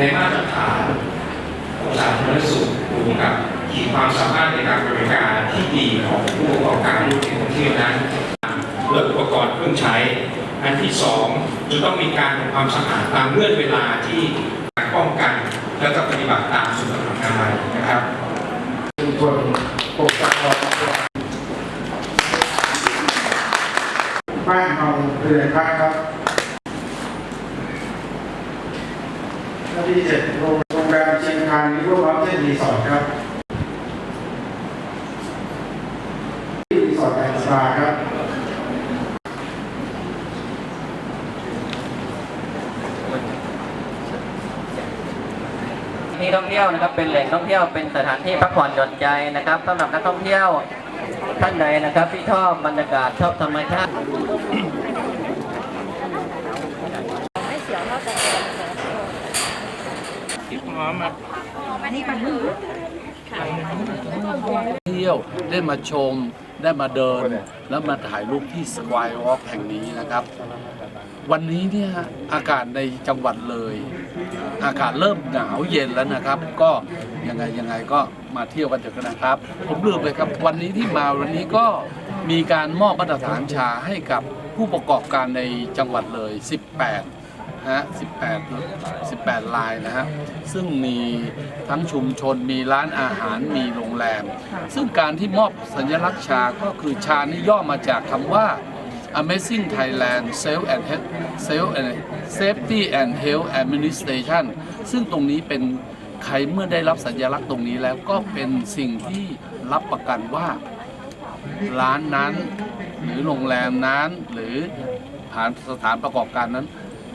ในมาตรฐานสาธารณสุขรวมกับขีดความสามารถในการบริการที่ดีของผู้ประกอบการธุรกิจท่องเที่ยวนั้นและอุปกรณ์เครื่องใช้ อันที่สองจะต้องมีการทำความสะอาดตามเงื่อนเวลาที่การป้องกัน และก็ปฏิบัติตามสุขอนามัยนะครับชุมชนปกครองบ้านเราเรือนพักครับและ ที่เจ็ดโรงแรมเชียงคานริเวอร์มาร์เก็ตรีสอร์ทครับที่รีสอร์ทแอนด์สปาครับที่ท่องเที่ยวนะครับเป็นแหล่งท่องเที่ยวเป็นสถานที่พักผ่อนหย่อนใจนะครับสำหรับนักท่องเที่ยวท่านใดนะครับที่ชอบบรรยากาศชอบธรรมชาติ เที่ยวได้มาชมได้มาเดิน แล้วมาถ่ายรูปที่สควายวอล์กแห่งนี้นะครับ วันนี้เนี่ยอากาศในจังหวัดเลย อากาศเริ่มหนาวเย็นแล้วนะครับ ก็ยังไงยังไงก็มาเที่ยวกันเถอะนะครับ ผมลืมไปครับ วันนี้ที่มาวันนี้ก็มีการมอบมาตรฐานชาให้กับผู้ประกอบการในจังหวัดเลย 18 ฮะ18 18ลายนะฮะซึ่งมีทั้งชุมชนมีร้านอาหารมีโรงแรม ซึ่งการที่มอบสัญลักษณ์ชาก็คือชานี่ย่อมาจากคำว่า Amazing Thailand Self and Health Self and Safety and Health Administration ซึ่งตรงนี้เป็นใครเมื่อได้รับสัญลักษณ์ตรงนี้แล้วก็เป็นสิ่งที่รับประกันว่าร้านนั้น หรือโรงแรมนั้น หรือฐานสถานประกอบการนั้น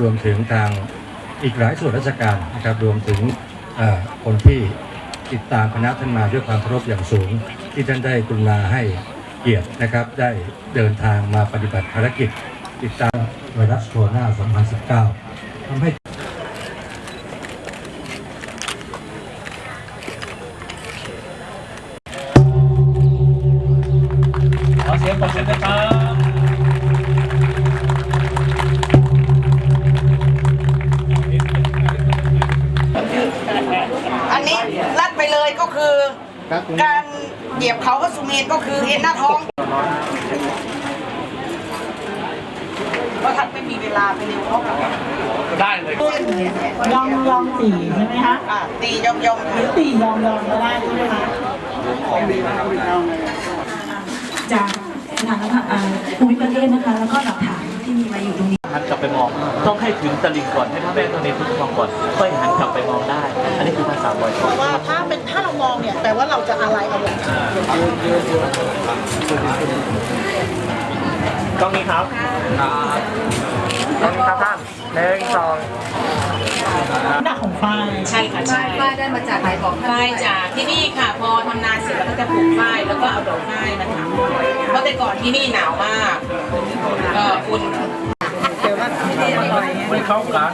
รวมถึงทางอีกหลายส่วนราชการนะครับ รวมถึงคนที่ติดตามคณะท่านมาด้วยความเคารพอย่างสูง ที่ท่านได้กรุณาให้เกียรตินะครับ ได้เดินทางมาปฏิบัติภารกิจ ติดตามไวรัสโคโรนา 2019ทำให้ ยียบเขาก็สุเมนก็คือเอ็นหน้าท้องเพราะท่านไม่มีเวลาไปเร็วเขาได้เลยยองยองตีใช่ไหมคะอะตียอมยอมหรือตียองยองก็ได้ใช่ไหมคะจากสถานเอ่อภูมิประเทศนะคะ แล้วก็หลักฐานที่มีมาอยู่ตรงนี้ หันกลับไปมอง ต้องให้ถึงตะลิงก่อนให้พระแม่ตัวนี้พุทธมองก่อนค่อยหันกลับไปมองได้ อันนี้คือภาษาบอยเพราะว่าถ้าเป็นถ้าเรามองเนี่ยแปลว่าเราจะอะไรเอาไว้กล้องนี้ครับกล้องนี้ครับท่านหนึ่งสองหน้าของฝ้ายใช่ค่ะใช่ฝ้ายได้มาจากไหนบอกท่านฝ้ายจากที่นี่ค่ะพอทำนาเสร็จแล้วก็จะปลูกฝ้ายแล้วก็เอาดอกฝ้ายมาทำเพราะแต่ก่อนที่นี่หนาวมาก ไม่เข้ากั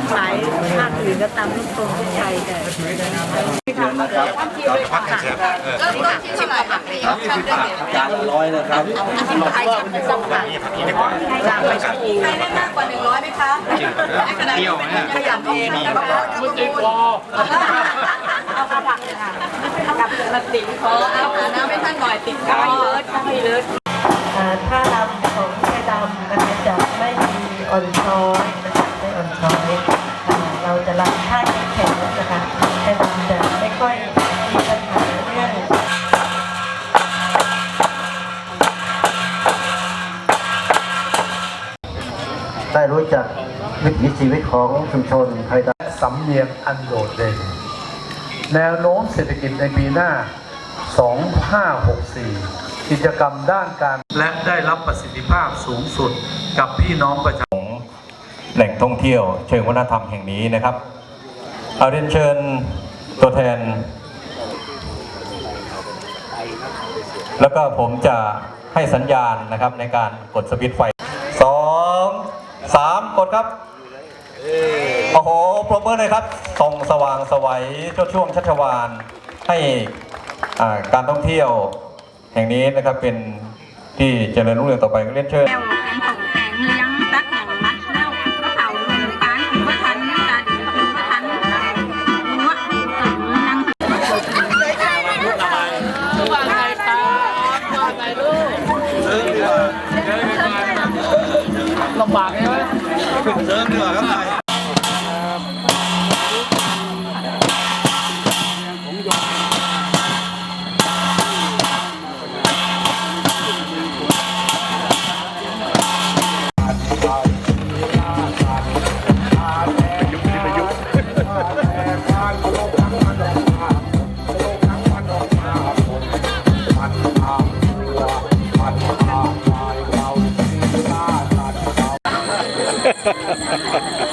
นสายภาคอื่นก็ตามลูกตรงทุกใจแต่ก็ต้องคิดเท่าไหร่ค่ะชอบได้เหรียญจานละร้อยนะครับอาชีพขายชำเป็นสองค่ะใครได้มากกว่าหนึ่งร้อยไหมคะขนาดขยับเองแล้วก็ไม่ติดคอเอากระดักเลยค่ะเอากระดักติดคอเอาหาน้ำให้ท่านหน่อยติดคอเลิศไม่เลิศท่าดำข จะรับท่าแข็งๆนะคะแม่ดำจะไม่ค่อยมีปัญหาเรื่องได้รู้จักวิถีชีวิตของชุมชนไทยดำสำเนียงอันโดดเด่น แนวโน้มเศรษฐกิจในปีหน้า 2564 กิจกรรมด้านการ และได้รับประสิทธิภาพสูงสุดกับพี่น้องประชาชนแหล่งท่องเที่ยวเชิงวัฒนธรรมแห่งนี้นะครับ เอาเรียนเชิญตัวแทน แล้วก็ผมจะให้สัญญาณนะครับในการกดสวิตช์ไฟสองสามกดครับ โอ้โหปรบมือเลยครับ ส่องสว่างสวัยช่วช่วงชัชวานให้การท่องเที่ยวแห่งนี้นะครับเป็นที่เจริญรุ่งเรืองต่อไปเรียนเชิญ มเハハハハ!